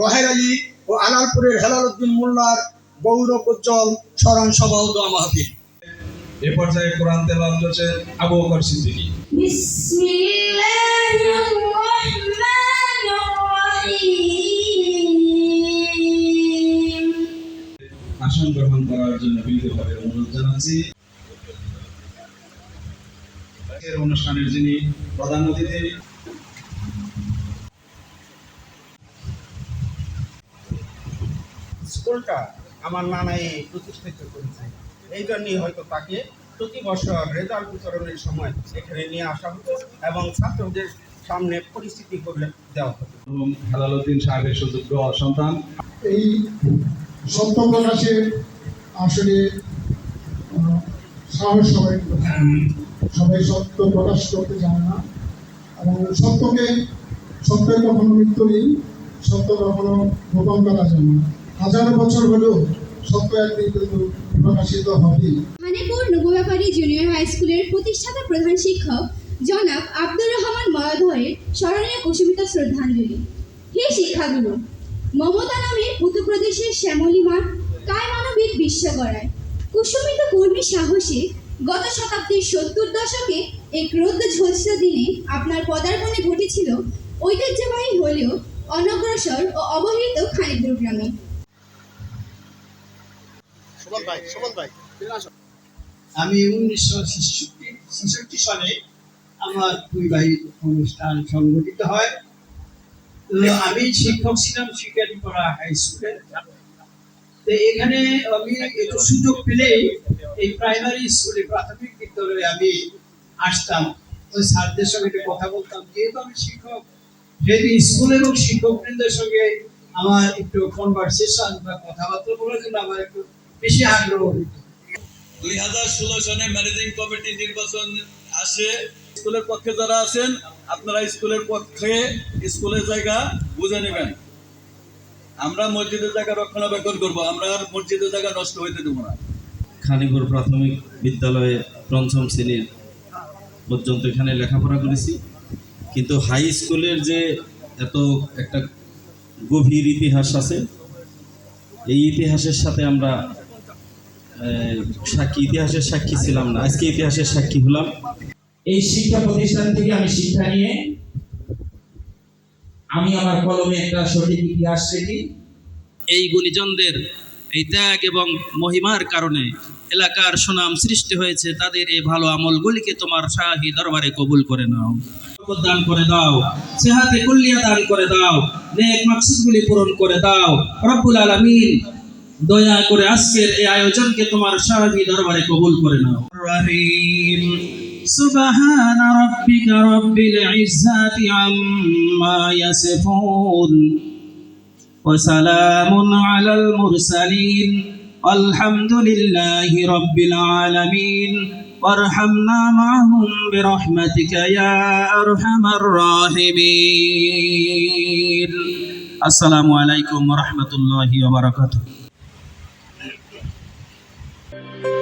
রহের আলী ও আলালপুরের হেলাল উদ্দিন মোল্লার গৌরব উজ্জ্বল স্মরণ সভা দোয়া মাহফিল। এ পর্যায়ে কোরআন তেলাওয়াত করছে আবু বকর সিদ্দিকী। বিসমিল্লাহির রাহমানির রাহিম আসন গ্রহণ করার জন্য বিনীতভাবে অনুরোধ জানাচ্ছি। অনুষ্ঠানের যিনি প্রধান অতিথি স্কুলটা আমার নানাই প্রতিষ্ঠিত করেছে। এই জন্যই হয়তো তাকে প্রতি বছর রেজাল্ট বিতরণের সময় এখানে নিয়ে আসা হতো এবং ছাত্রদের সামনে পরিস্থিতি করে দেওয়া হতো। এবং হেলালুদ্দিন সাহেবের সুযোগ্য সন্তান। এই সত্য প্রকাশের আসলে সাহস সবাই সবাই সত্য প্রকাশ করতে চায় না। এবং সত্যকে সত্যের কখনো মৃত্যু নেই সত্য কখনো গোপন করা যায় না। হাজার বছর নবব্যাপারী জুনিয়র হাই স্কুলের প্রতিষ্ঠাতা প্রধান শিক্ষক জনাব আব্দুর রহমান কুসুমিত শ্রদ্ধাঞ্জলি। হে মমতা উত্তরপ্রদেশের শ্যামলী কায় মানবিক বিশ্বগড়ায় কুসুমিত কর্মী সাহসে গত শতাব্দীর সত্তর দশকে এক রৌদ্র ঝলসা দিনে আপনার পদার্পণে ঘটেছিল ঐতিহ্যবাহী হলেও অনগ্রসর ও অবহেলিত খানিপুর গ্রামে। আমি উনিশশো ছেষট্টি ছেষট্টি সালে আমার বৈবাহিক অনুষ্ঠান সংগঠিত হয়। আমি শিক্ষক ছিলাম শিকারিপাড়া হাই স্কুলে তো এখানে আমি একটু সুযোগ পেলেই এই প্রাইমারি স্কুলে প্রাথমিক বিদ্যালয়ে আমি আসতাম। ওই স্যারদের সঙ্গে একটু কথা বলতাম। যেহেতু আমি শিক্ষক যেহেতু স্কুল এবং শিক্ষকবৃন্দের সঙ্গে আমার একটু কনভারসেশন বা কথাবার্তা বলার জন্য আমার একটু বেশি আগ্রহ দুই হাজার ষোলো সনে ম্যানেজিং কমিটি নির্বাচন আসে স্কুলের পক্ষে যারা আছেন আপনারা স্কুলের পক্ষে স্কুলের জায়গা বুঝে নেবেন। আমরা মসজিদের জায়গা রক্ষণাবেক্ষণ করব আমরা আর মসজিদের জায়গা নষ্ট হইতে দেবো না। খানিপুর প্রাথমিক বিদ্যালয়ে পঞ্চম শ্রেণির পর্যন্ত এখানে লেখাপড়া করেছি। কিন্তু হাই স্কুলের যে এত একটা গভীর ইতিহাস আছে এই ইতিহাসের সাথে আমরা সাক্ষী, ইতিহাসের সাক্ষী ছিলাম না। আজকে ইতিহাসের সাক্ষী হলাম। এই শিক্ষা প্রতিষ্ঠান থেকে আমি শিক্ষা নিয়ে আমি আমার কলমে একটা সঠিক ইতিহাস লিখি এই গুণীজনদের এই ত্যাগ এবং মহিমার কারণে এলাকার সুনাম সৃষ্টি হয়েছে, তাদের এই ভালো আমলগুলিকে তোমার শাহী দরবারে কবুল করে নাও। দান করে দাও, সেহাতে কুল্লিয়া দান করে দাও, নেক মাকসুদগুলি পূরণ করে দাও। রব্বুল আলামিন দয়া করে আজকের এই আয়োজনকে তোমার শাহী দরবারে কবুল করে নাও রহিম سبحان ربك رب العزة عما يصفون وسلام على المرسلين والحمد لله رب العالمين وارحمنا معهم برحمتك يا أرحم الراحمين السلام عليكم ورحمة الله وبركاته Thank you.